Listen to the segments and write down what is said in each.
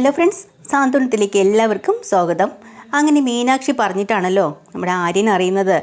Hello friends സാന്ത്വനത്തിലേക്ക് എല്ലാവർക്കും സ്വാഗതം. അങ്ങനെ മീനാക്ഷി പറഞ്ഞിട്ടാണല്ലോ നമ്മുടെ ആര്യൻ അറിയുന്നത്.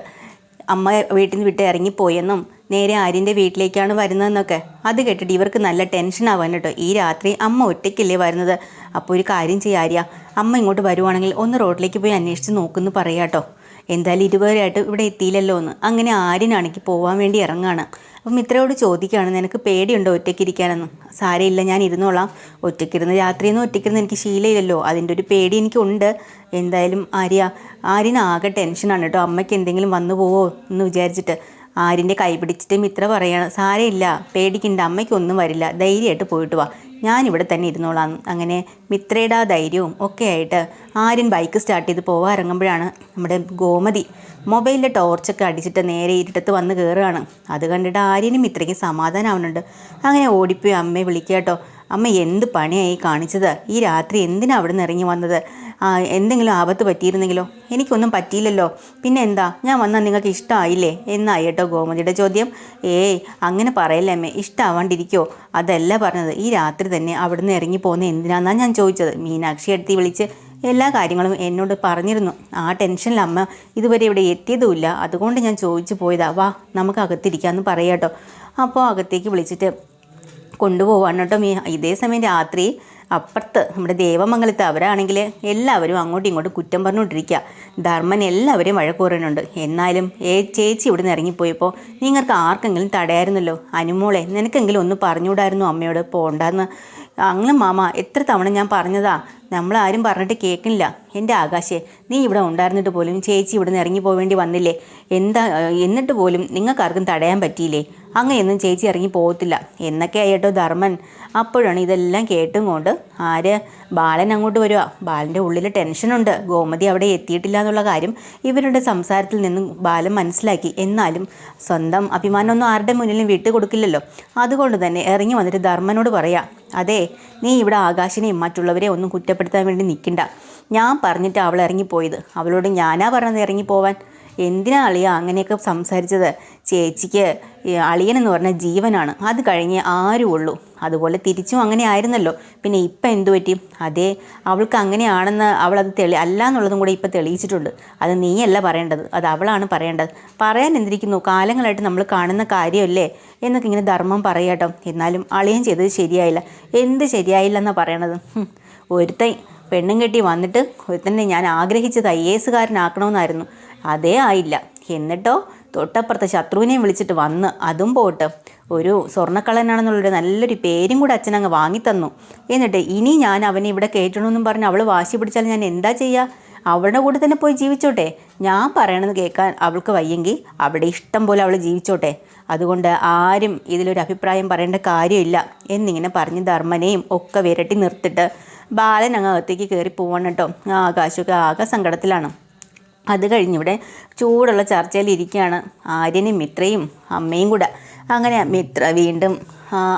അമ്മ വീട്ടിൽ നിന്ന് വിട്ട് ഇറങ്ങിപ്പോയെന്നും നേരെ ആര്യന്റെ വീട്ടിലേക്കാണ് വരുന്നതെന്നൊക്കെ. അത് കേട്ടിട്ട് ഇവർക്ക് നല്ല ടെൻഷൻ ആവാൻ കേട്ടോ. ഈ രാത്രി അമ്മ ഒറ്റയ്ക്കല്ലേ വരുന്നത്? അപ്പോൾ ഒരു കാര്യം ചെയ്യാ ആര്യ. അമ്മ ഇങ്ങോട്ട് വരുവാണെങ്കിൽ ഒന്ന് റോഡിലേക്ക് പോയി അന്വേഷിച്ച് നോക്കുമെന്ന് പറയാട്ടോ എന്തായാലും ഇതുവരെയായിട്ട് ഇവിടെ എത്തിയില്ലല്ലോ എന്ന്. അങ്ങനെ ആര്യനാണെങ്കിൽ പോകാൻ വേണ്ടി ഇറങ്ങാണ്. അപ്പം മിത്രയോട് ചോദിക്കുകയാണ് നിനക്ക് പേടിയുണ്ടോ ഒറ്റയ്ക്കിരിക്കാനെന്ന് സാരയില്ല ഞാൻ ഇരുന്നോളാം. ഒറ്റയ്ക്കിരുന്ന് രാത്രിയൊന്നും ഒറ്റയ്ക്കിരുന്ന് എനിക്ക് ശീലയില്ലല്ലോ. അതിന്റെ ഒരു പേടി എനിക്കുണ്ട്. എന്തായാലും ആര്യ ആര്യനാകെ ടെൻഷനാണ് കേട്ടോ. അമ്മയ്ക്ക് എന്തെങ്കിലും വന്നു പോവോ എന്ന് വിചാരിച്ചിട്ട് ആര്യന്റെ കൈ പിടിച്ചിട്ട് മിത്ര പറയാണ് സാരമില്ല പേടിക്കണ്ട. അമ്മയ്ക്കൊന്നും വരില്ല. ധൈര്യമായിട്ട് പോയിട്ട് വാ. ഞാനിവിടെ തന്നെ ഇരുന്നോളാം. അങ്ങനെ മിത്രയുടെ ധൈര്യവും ഒക്കെ ആയിട്ട് ആര്യൻ ബൈക്ക് സ്റ്റാർട്ട് ചെയ്ത് പോവാൻ ഇറങ്ങുമ്പോഴാണ് നമ്മുടെ ഗോമതി മൊബൈലിന്റെ ടോർച്ചൊക്കെ അടിച്ചിട്ട് നേരെ ഇരുട്ടത്ത് വന്ന് കയറുകയാണ് അത് കണ്ടിട്ട് ആര്യനും മിത്രയ്ക്കും സമാധാനമാവുന്നുണ്ട് അങ്ങനെ ഓടിപ്പോയി അമ്മയെ വിളിക്കുക കേട്ടോ. അമ്മ എന്ത് പണിയായി കാണിച്ചത്? ഈ രാത്രി എന്തിനാണ് അവിടെ നിന്ന് ഇറങ്ങി വന്നത്? എന്തെങ്കിലും ആപത്ത് പറ്റിയിരുന്നെങ്കിലോ? എനിക്കൊന്നും പറ്റിയില്ലല്ലോ. പിന്നെ എന്താ? ഞാൻ വന്നാൽ നിങ്ങൾക്ക് ഇഷ്ടമായില്ലേ എന്നായി കേട്ടോ ഗോമതിയുടെ ചോദ്യം. ഏയ് അങ്ങനെ പറയല്ലേ അമ്മേ. ഇഷ്ടമാവാണ്ടിരിക്കോ അതല്ല പറഞ്ഞത്. ഈ രാത്രി തന്നെ അവിടുന്ന് ഇറങ്ങി പോകുന്ന എന്തിനാന്നാണ് ഞാൻ ചോദിച്ചത്. മീനാക്ഷി എടുത്തി വിളിച്ച് എല്ലാ കാര്യങ്ങളും എന്നോട് പറഞ്ഞിരുന്നു. ആ ടെൻഷനിൽ അമ്മ ഇതുവരെ ഇവിടെ എത്തിയതുമില്ല. അതുകൊണ്ട് ഞാൻ ചോദിച്ചു പോയതാ. വാ നമുക്ക് അകത്തിരിക്കാമെന്ന് പറയാട്ടോ. അപ്പോൾ അകത്തേക്ക് വിളിച്ചിട്ട് കൊണ്ടുപോവാണ് കേട്ടോ മീ. ഇതേ സമയം രാത്രി അപ്പുറത്ത് നമ്മുടെ ദേവമംഗലത്ത് അവരാണെങ്കിൽ എല്ലാവരും അങ്ങോട്ടും ഇങ്ങോട്ടും കുറ്റം പറഞ്ഞുകൊണ്ടിരിക്കുക. ധർമ്മൻ എല്ലാവരെയും വഴക്ക് പറയുന്നുണ്ട് എന്നാലും ഏ ചേച്ചി ഇവിടെ നിന്ന് ഇറങ്ങിപ്പോയപ്പോൾ നിങ്ങൾക്ക് ആർക്കെങ്കിലും തടയായിരുന്നല്ലോ? അനുമോളെ നിനക്കെങ്കിലും ഒന്ന് പറഞ്ഞുകൂടായിരുന്നു അമ്മയോട്? പോണ്ടെന്ന് അങ്ങനെ മാമ എത്ര തവണ ഞാൻ പറഞ്ഞതാ? നമ്മളാരും പറഞ്ഞിട്ട് കേൾക്കുന്നില്ല എന്റെ ആകാശേ നീ ഇവിടെ ഉണ്ടായിരുന്നിട്ട് പോലും ചേച്ചി ഇവിടെ നിന്ന് ഇറങ്ങി പോവേണ്ടി വന്നില്ലേ? എന്താ എന്നിട്ട് പോലും നിങ്ങൾക്കാർക്കും തടയാൻ പറ്റിയില്ലേ? അങ്ങനെയൊന്നും ചേച്ചി ഇറങ്ങി പോകത്തില്ല. എന്നൊക്കെ ആയിട്ടോ ധർമ്മൻ. അപ്പോഴാണ് ഇതെല്ലാം കേട്ടും കൊണ്ട് ആര്? ബാലൻ അങ്ങോട്ട് വരിക ബാലന്റെ ഉള്ളിൽ ടെൻഷനുണ്ട് ഗോമതി അവിടെ എത്തിയിട്ടില്ല എന്നുള്ള കാര്യം ഇവരുടെ സംസാരത്തിൽ നിന്നും ബാലൻ മനസ്സിലാക്കി. എന്നാലും സ്വന്തം അഭിമാനമൊന്നും ആരുടെ മുന്നിലും വിട്ടു കൊടുക്കില്ലല്ലോ അതുകൊണ്ട് തന്നെ ഇറങ്ങി വന്നിട്ട് ധർമ്മനോട് പറയാം അതെ നീ ഇവിടെ ആകാശിനെയും മറ്റുള്ളവരെ ഒന്നും കുറ്റപ്പെടുത്താൻ വേണ്ടി നിൽക്കണ്ട. ഞാൻ പറഞ്ഞിട്ട് അവൾ ഇറങ്ങിപ്പോയത്. അവളോട് ഞാനാ പറഞ്ഞത് ഇറങ്ങിപ്പോവാൻ? എന്തിനാ അളിയ അങ്ങനെയൊക്കെ സംസാരിച്ചത്? ചേച്ചിക്ക് അളിയൻ എന്ന് പറഞ്ഞ ജീവനാണ്. അത് കഴിഞ്ഞ് ആരും ഉള്ളൂ. അതുപോലെ തിരിച്ചും അങ്ങനെ ആയിരുന്നല്ലോ. പിന്നെ ഇപ്പം എന്തു പറ്റി? അതേ അവൾക്ക് അങ്ങനെയാണെന്ന് അവൾ അത് തെളി അല്ല എന്നുള്ളതും കൂടെ ഇപ്പം തെളിയിച്ചിട്ടുണ്ട്. അത് നീയല്ല പറയേണ്ടത്. അത് അവളാണ് പറയേണ്ടത്. പറയാൻ എന്തിരിക്കുന്നു? കാലങ്ങളായിട്ട് നമ്മൾ കാണുന്ന കാര്യമല്ലേ? എന്നൊക്കെ ഇങ്ങനെ ധർമ്മം പറയാട്ടോ എന്നാലും അളിയൻ ചെയ്തത് ശരിയായില്ല. എന്ത് ശരിയായില്ല എന്നാണ് പറയണത് ഒരുത്തൈ പെണ്ണും കെട്ടി വന്നിട്ട് ഒരുത്തന്നെ ഞാൻ ആഗ്രഹിച്ചത് ഐ എ എസുകാരനാക്കണമെന്നായിരുന്നു അതേ ആയില്ല. എന്നിട്ടോ തൊട്ടപ്പുറത്ത് ശത്രുവിനെയും വിളിച്ചിട്ട് വന്ന് അതും പോട്ട് ഒരു സ്വർണക്കള്ളനാണെന്നുള്ളൊരു നല്ലൊരു പേരും കൂടെ അച്ഛനങ്ങ് വാങ്ങിത്തന്നു. എന്നിട്ട് ഇനി ഞാൻ അവനെ ഇവിടെ കയറ്റണമെന്നും പറഞ്ഞ് അവൾ വാശി പിടിച്ചാൽ ഞാൻ എന്താ ചെയ്യുക അവളുടെ കൂടെ തന്നെ പോയി ജീവിച്ചോട്ടെ. ഞാൻ പറയണത് കേൾക്കാൻ അവൾക്ക് വയ്യെങ്കിൽ അവിടെ ഇഷ്ടം പോലെ അവൾ ജീവിച്ചോട്ടെ. അതുകൊണ്ട് ആരും ഇതിലൊരു അഭിപ്രായം പറയേണ്ട കാര്യമില്ല. എന്നിങ്ങനെ പറഞ്ഞ് ധർമ്മനെയും ഒക്കെ വിരട്ടി നിർത്തിട്ട് ബാലൻ അങ്ങ് അകത്തേക്ക് കയറി പോവാണ് കേട്ടോ. ആകാശമൊക്കെ ആകെ സങ്കടത്തിലാണ്. അത് കഴിഞ്ഞിവിടെ ചൂടുള്ള ചർച്ചയിൽ ഇരിക്കുകയാണ്. ആര്യനും മിത്രയും അമ്മയും കൂടെ. അങ്ങനെ മിത്ര വീണ്ടും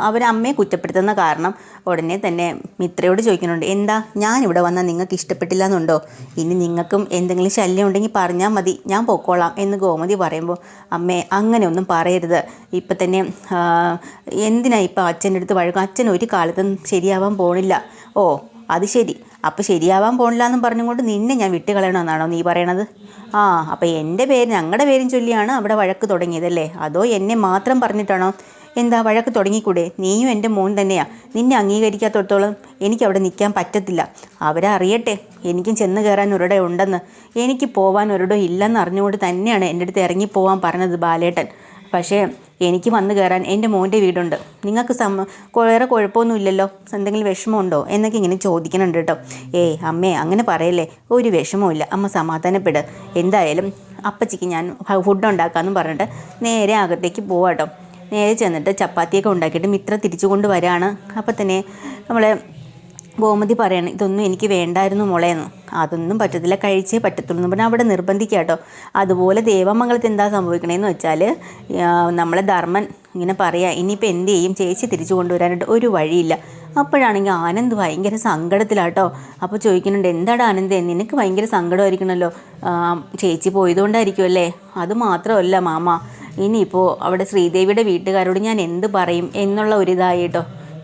അവർ അമ്മയെ കുറ്റപ്പെടുത്തുന്ന കാരണം ഉടനെ തന്നെ മിത്രയോട് ചോദിക്കുന്നുണ്ട്. എന്താ ഞാൻ ഇവിടെ വന്നാൽ നിങ്ങൾക്ക് ഇഷ്ടപ്പെട്ടില്ല എന്നുണ്ടോ ഇനി നിങ്ങൾക്കും എന്തെങ്കിലും ശല്യം ഉണ്ടെങ്കിൽ പറഞ്ഞാൽ മതി. ഞാൻ പൊക്കോളാം എന്ന് ഗോമതി പറയുമ്പോൾ അമ്മേ അങ്ങനെയൊന്നും പറയരുത്. ഇപ്പം തന്നെ എന്തിനാ ഇപ്പം അച്ഛന്റെ അടുത്ത് വഴക്കും? അച്ഛൻ ഒരു കാലത്തും ശരിയാവാൻ പോണില്ല. ഓ അത് ശരി. അപ്പോൾ ശരിയാവാൻ പോണില്ല എന്നും പറഞ്ഞുകൊണ്ട് നിന്നെ ഞാൻ വിട്ട് കളയണമെന്നാണോ നീ പറയണത്? ആ അപ്പോൾ എന്റെ പേര് ഞങ്ങളുടെ പേരും ചൊല്ലിയാണ് അവിടെ വഴക്ക് തുടങ്ങിയതല്ലേ? അതോ എന്നെ മാത്രം പറഞ്ഞിട്ടാണോ? എന്താ വഴക്ക് തുടങ്ങിക്കൂടെ? നീയും എന്റെ മോൻ തന്നെയാ. നിന്നെ അംഗീകരിക്കാത്തടത്തോളം എനിക്ക് അവിടെ നിൽക്കാൻ പറ്റത്തില്ല. അവരറിയട്ടെ എനിക്കും ചെന്ന് കയറാൻ ഒരിടെ ഉണ്ടെന്ന്. എനിക്ക് പോവാൻ ഒരിടം ഇല്ലെന്ന് അറിഞ്ഞുകൊണ്ട് തന്നെയാണ് എന്റെ അടുത്ത് ഇറങ്ങിപ്പോവാൻ പറഞ്ഞത് ബാലേട്ടൻ. പക്ഷേ എനിക്ക് വന്നു കയറാൻ എന്റെ മോന്റെ വീടുണ്ട്. നിങ്ങൾക്ക് സം വേറെ കുഴപ്പമൊന്നുമില്ലല്ലോ? എന്തെങ്കിലും വിഷമമുണ്ടോ? എന്നൊക്കെ ഇങ്ങനെ ചോദിക്കുന്നുണ്ട് കേട്ടോ. ഏയ് അമ്മേ അങ്ങനെ പറയല്ലേ? ഒരു വിഷമവുമില്ല. അമ്മ സമാധാനപ്പെട്. എന്തായാലും അപ്പച്ചിക്ക് ഞാൻ ഫുഡ് ഉണ്ടാക്കാമെന്ന് പറഞ്ഞിട്ട് നേരെ അകത്തേക്ക് പോവാട്ടോ. നേരെ ചെന്നിട്ട് ചപ്പാത്തിയൊക്കെ ഉണ്ടാക്കിയിട്ട് മിത്ര തിരിച്ചു കൊണ്ട് വരാണ് അപ്പം തന്നെ നമ്മളെ ഗോമതി പറയണം ഇതൊന്നും എനിക്ക് വേണ്ടായിരുന്നു മോളേന്ന് അതൊന്നും പറ്റത്തില്ല കഴിച്ചേ പറ്റത്തുള്ളൂ. എന്ന് പറഞ്ഞാൽ അവിടെ നിർബന്ധിക്കുക കേട്ടോ. അതുപോലെ ദേവമംഗലത്ത് എന്താ സംഭവിക്കണേന്ന് വെച്ചാൽ നമ്മളെ ധർമ്മൻ ഇങ്ങനെ പറയാം ഇനിയിപ്പോൾ എന്ത് ചെയ്യും? ചേച്ചി തിരിച്ചു കൊണ്ടുവരാനായിട്ട് ഒരു വഴിയില്ല. അപ്പോഴാണെങ്കിൽ ആനന്ദ് ഭയങ്കര സങ്കടത്തിലാട്ടോ അപ്പോൾ ചോദിക്കുന്നുണ്ട് എന്താണ് ആനന്ദ് നിനക്ക് ഭയങ്കര സങ്കടമായിരിക്കണമല്ലോ ചേച്ചി പോയതുകൊണ്ടായിരിക്കുമല്ലേ അത് മാത്രമല്ല മാമ ഇനിയിപ്പോൾ അവിടെ ശ്രീദേവിയുടെ വീട്ടുകാരോട് ഞാൻ എന്ത് പറയും? എന്നുള്ള ഒരു ഇതായി കേട്ടോ.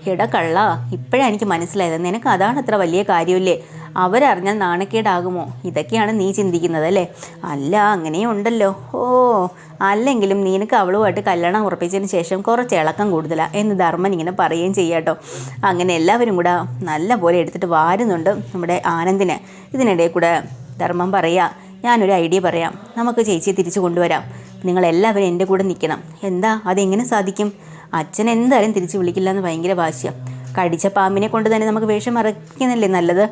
എടാ കള്ള ഇപ്പോഴാണ് എനിക്ക് മനസ്സിലായത്. നിനക്ക് അതാണ് അത്ര വലിയ കാര്യമില്ലേ? അവരറിഞ്ഞാൽ നാണക്കേടാകുമോ? ഇതൊക്കെയാണ് നീ ചിന്തിക്കുന്നത് അല്ലേ? അല്ല അങ്ങനെയും ഉണ്ടല്ലോ. ഓ അല്ലെങ്കിലും നിനക്ക് അവളുമായിട്ട് കല്യാണം ഉറപ്പിച്ചതിന് ശേഷം കുറച്ച് ഇളക്കം കൂടുതലാണ് എന്ന് ധർമ്മൻ ഇങ്ങനെ പറയുകയും ചെയ്യാട്ടോ അങ്ങനെ എല്ലാവരും കൂടെ നല്ല പോലെ എടുത്തിട്ട് വാരുന്നുണ്ട് നമ്മുടെ ആനന്ദിന്. ഇതിനിടയിൽ കൂടെ ധർമ്മം പറയുക ഞാനൊരു ഐഡിയ പറയാം. നമുക്ക് ചേച്ചിയെ തിരിച്ചു കൊണ്ടുവരാം. നിങ്ങളെല്ലാവരും എന്റെ കൂടെ നിൽക്കണം. എന്താ? അതെങ്ങനെ സാധിക്കും? അച്ഛൻ എന്തായാലും തിരിച്ച് വിളിക്കില്ല എന്ന് ഭയങ്കര വാശിയാണ് കടിച്ച പാമ്പിനെ കൊണ്ട് തന്നെ നമുക്ക് വേഷം മറയ്ക്കുന്നല്ലേ നല്ലത്?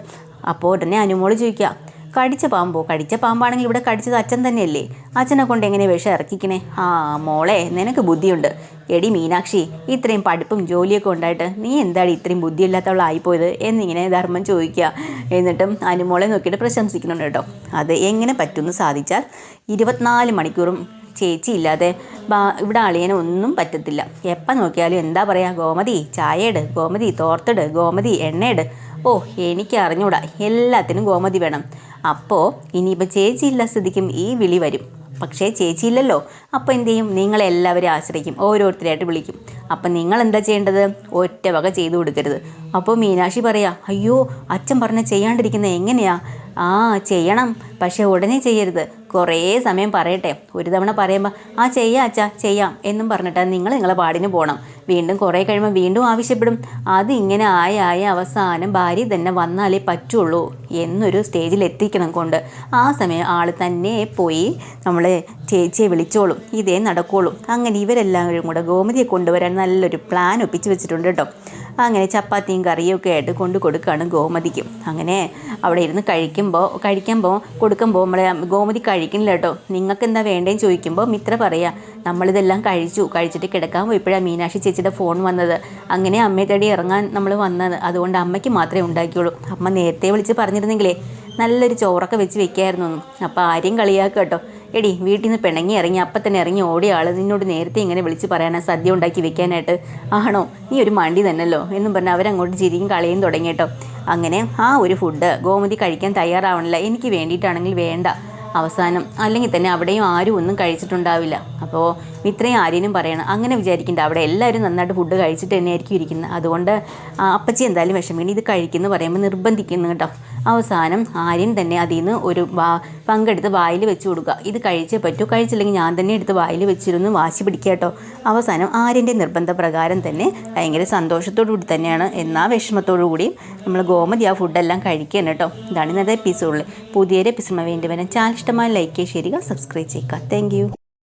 അപ്പോൾ ഉടനെ അനുമോൾ ചോദിക്കുക കടിച്ച പാമ്പോ? കടിച്ച പാമ്പാണെങ്കിൽ ഇവിടെ കടിച്ചത് അച്ഛൻ തന്നെയല്ലേ? അച്ഛനെ കൊണ്ട് എങ്ങനെ വിഷം ഇറക്കിക്കണേ? ആ മോളെ നിനക്ക് ബുദ്ധിയുണ്ട്. എടി മീനാക്ഷി ഇത്രയും പഠിപ്പും ജോലിയൊക്കെ ഉണ്ടായിട്ട് നീ എന്താണ് ഇത്രയും ബുദ്ധിയില്ലാത്തവളായിപ്പോയത് എന്നിങ്ങനെ ധർമ്മം ചോദിക്കുക എന്നിട്ടും അനുമോളെ നോക്കിയിട്ട് പ്രശംസിക്കുന്നുണ്ട് കേട്ടോ. അത് എങ്ങനെ പറ്റുമെന്ന് സാധിച്ചാൽ ഇരുപത്തിനാല് മണിക്കൂറും ചേച്ചി ഇല്ലാതെ ഇവിടെ അളിയനെ ഒന്നും പറ്റത്തില്ല. എപ്പം നോക്കിയാലും എന്താ പറയുക ഗോമതി ചായയിട് ഗോമതി തോർത്തിട് ഗോമതി എണ്ണയിട്. ഓ എനിക്ക് അറിഞ്ഞൂടാ. എല്ലാത്തിനും ഗോമതി വേണം. അപ്പോൾ ഇനിയിപ്പോൾ ചേച്ചി ഇല്ല സ്ഥിതിക്കും ഈ വിളി വരും. പക്ഷേ ചേച്ചി ഇല്ലല്ലോ അപ്പോൾ എന്ത് ചെയ്യും? നിങ്ങളെല്ലാവരും ആശ്രയിക്കും. ഓരോരുത്തരായിട്ട് വിളിക്കും. അപ്പം നിങ്ങൾ എന്താ ചെയ്യേണ്ടത്? ഒറ്റ വക ചെയ്തു കൊടുക്കരുത്. അപ്പോൾ മീനാക്ഷി പറയാ അയ്യോ അച്ഛൻ പറഞ്ഞ ചെയ്യാണ്ടിരിക്കുന്നത് എങ്ങനെയാ? ആ ചെയ്യണം. പക്ഷേ ഉടനെ ചെയ്യരുത്. കുറേ സമയം പറയട്ടെ. ഒരു തവണ പറയുമ്പോൾ ആ ചെയ്യാം അച്ഛാ ചെയ്യാം എന്നും പറഞ്ഞിട്ട് നിങ്ങൾ നിങ്ങളെ പാടിന് പോകണം വീണ്ടും കുറേ കഴിയുമ്പോൾ വീണ്ടും ആവശ്യപ്പെടും. അതിങ്ങനെ ആയ ആയ അവസാനം ഭാര്യ തന്നെ വന്നാലേ പറ്റുള്ളൂ എന്നൊരു സ്റ്റേജിൽ എത്തിക്കണം കൊണ്ട്. ആ സമയം ആൾ തന്നെ പോയി നമ്മൾ ചേച്ചിയെ വിളിച്ചോളും. ഇതേ നടക്കുള്ളൂ. അങ്ങനെ ഇവരെല്ലാവരും കൂടെ ഗോമതിയെ കൊണ്ടുവരാൻ നല്ലൊരു പ്ലാൻ ഒപ്പിച്ച് വെച്ചിട്ടുണ്ട് കേട്ടോ. അങ്ങനെ ചപ്പാത്തിയും കറിയും ഒക്കെ ആയിട്ട് കൊണ്ട് കൊടുക്കുകയാണ് ഗോമതിക്ക്. അങ്ങനെ അവിടെ ഇരുന്ന് കഴിക്കുമ്പോൾ കഴിക്കാൻ പോകും കൊടുക്കുമ്പോൾ നമ്മളെ ഗോമതി കഴിക്കുന്നില്ല കേട്ടോ. നിങ്ങൾക്ക് എന്താ വേണ്ടേന്ന് ചോദിക്കുമ്പോൾ മിത്ര പറയാം നമ്മളിതെല്ലാം കഴിച്ചു കഴിച്ചിട്ട് കിടക്കാൻ പോയപ്പോഴാണ് മീനാക്ഷി ചേച്ചിയുടെ ഫോൺ വന്നത്. അങ്ങനെ അമ്മയെ തേടി ഇറങ്ങാൻ നമ്മൾ വന്നത്. അതുകൊണ്ട് അമ്മയ്ക്ക് മാത്രമേ ഉണ്ടാക്കിയുള്ളൂ. അമ്മ നേരത്തെ വിളിച്ച് പറഞ്ഞിരുന്നെങ്കിലേ നല്ലൊരു ചോറൊക്കെ വെച്ച് വെക്കായിരുന്നു. അപ്പോൾ ആരെയും കളിയാക്കുക കേട്ടോ. എടി വീട്ടിൽ നിന്ന് പിണങ്ങി ഇറങ്ങി അപ്പം തന്നെ ഇറങ്ങി ഓടിയ ആൾ നിന്നോട് നേരത്തെ ഇങ്ങനെ വിളിച്ച് പറയാനാ സദ്യ ഉണ്ടാക്കി വെക്കാനായിട്ട്. ആണോ? നീ ഒരു മണ്ടി തന്നല്ലോ എന്നും പറഞ്ഞ് അവരങ്ങോട്ട് ചിരിയും കളയും തുടങ്ങി കേട്ടോ. അങ്ങനെ ആ ഒരു ഫുഡ് ഗോമതി കഴിക്കാൻ തയ്യാറാവണില്ല. എനിക്ക് വേണ്ടിയിട്ടാണെങ്കിൽ വേണ്ട. അവസാനം അല്ലെങ്കിൽ തന്നെ അവിടെയും ആരും ഒന്നും കഴിച്ചിട്ടുണ്ടാവില്ല. അപ്പോൾ ഇത്രയും ആര്യനും പറയണം. അങ്ങനെ വിചാരിക്കേണ്ട. അവിടെ എല്ലാവരും നന്നായിട്ട് ഫുഡ് കഴിച്ചിട്ട് തന്നെയായിരിക്കും ഇരിക്കുന്നത്. അതുകൊണ്ട് അപ്പച്ചി എന്തായാലും വിഷമിക്കണം. ഇത് കഴിക്കുന്നു പറയുമ്പോൾ നിർബന്ധിക്കുന്നു കേട്ടോ. അവസാനം ആര്യൻ തന്നെ അതിൽ നിന്ന് ഒരു പങ്കെടുത്ത് വായിൽ വെച്ച് കൊടുക്കുക. ഇത് കഴിച്ചേ പറ്റൂ. കഴിച്ചില്ലെങ്കിൽ ഞാൻ തന്നെ എടുത്ത് വായിൽ വെച്ചിരുന്നു വാശി പിടിക്കുക കേട്ടോ. അവസാനം ആര്യന്റെ നിർബന്ധപ്രകാരം തന്നെ ഭയങ്കര സന്തോഷത്തോടു കൂടി തന്നെയാണ്. എന്നാ വിഷമത്തോടു കൂടി നമ്മൾ ഗോമതി ആ ഫുഡെല്ലാം കഴിക്കുകയാണ് കേട്ടോ. ഇതാണ് ഇന്നത്തെ എപ്പിസോഡിൽ പുതിയൊരു എപ്പിസോഡ് വേണ്ടി വരാൻ ചാനൽ ഇഷ്ടമായ ലൈക്ക് ചെയ്യുക സബ്സ്ക്രൈബ് ചെയ്യുക താങ്ക്